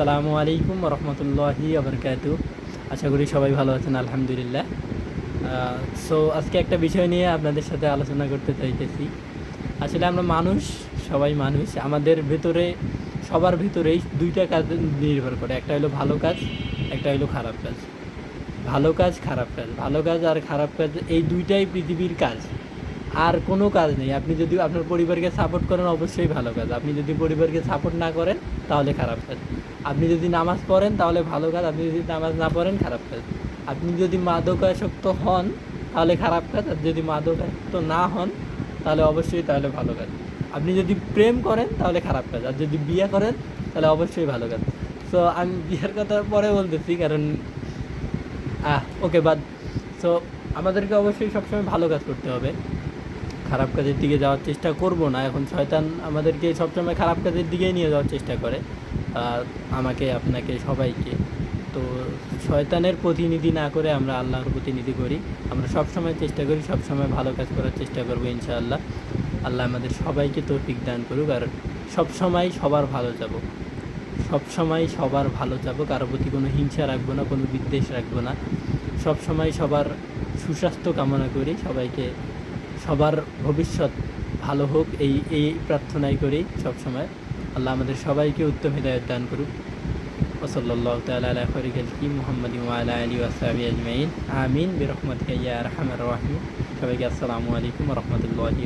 আসসালামু আলাইকুম রহমতুল্লাহি আবরকাত আশা করি সবাই ভালো আছেন, আলহামদুলিল্লাহ। সো আজকে একটা বিষয় নিয়ে আপনাদের সাথে আলোচনা করতে চাইতেছি। আসলে আমরা মানুষ, সবাই মানুষ, আমাদের ভেতরে, সবার ভেতরেই দুইটা কাজ নির্ভর করে। একটা হলো ভালো কাজ, একটা হলো খারাপ কাজ। ভালো কাজ, খারাপ কাজ। ভালো কাজ আর খারাপ কাজ, এই দুইটাই পৃথিবীর কাজ। আর কোনো কাজ নেই। আপনি যদি আপনার পরিবারকে সাপোর্ট করেন, অবশ্যই ভালো কাজ। আপনি যদি পরিবারকে সাপোর্ট না করেন, তাহলে খারাপ কাজ। আপনি যদি নামাজ পড়েন, তাহলে ভালো কাজ। আপনি যদি নামাজ না পড়েন, খারাপ কাজ। আপনি যদি মাদকাসক্ত হন, তাহলে খারাপ কাজ। আর যদি মাদকাসক্ত না হন, তাহলে অবশ্যই, তাহলে ভালো কাজ। আপনি যদি প্রেম করেন, তাহলে খারাপ কাজ। আর যদি বিয়ে করেন, তাহলে অবশ্যই ভালো কাজ। সো আমি বিয়ের কথা পরে বলতেছি, কারণ, আহ ওকে বাদ। সো আমাদেরকে অবশ্যই সবসময় ভালো কাজ করতে হবে। খারাপ কাজের দিকে যাওয়ার চেষ্টা করব না। এখন শয়তান আমাদেরকে সবসময় খারাপ কাজের দিকেই নিয়ে যাওয়ার চেষ্টা করে, আর আমাকে, আপনাকে, সবাইকে। তো শয়তানের প্রতিনিধি না করে আমরা আল্লাহর প্রতিনিধি করি। আমরা সবসময় চেষ্টা করি, সবসময় ভালো কাজ করার চেষ্টা করব ইনশাআল্লাহ। আল্লাহ আমাদের সবাইকে তৌফিক দান করুক আর সবসময় সবার ভালো যাব সবসময় সবার ভালো যাব কারও প্রতি কোনো হিংসা রাখব না, কোনো বিদ্বেষ রাখব না। সবসময় সবার সুস্বাস্থ্য কামনা করি, সবাইকে সবার ভবিষ্যৎ ভালো হোক, এই এই প্রার্থনাই করি সবসময়। আল্লাহ আমাদের সবাইকে উত্তম হৃদায়ত দান করুক। ওসল্লাহ মোহাম্মদ আলী ওয়াসাবি আজমাইন। আমিন বিরহমত রহমান রাহিম। সবাইকে আসসালামু আলাইকুম রহমতুল্লাহি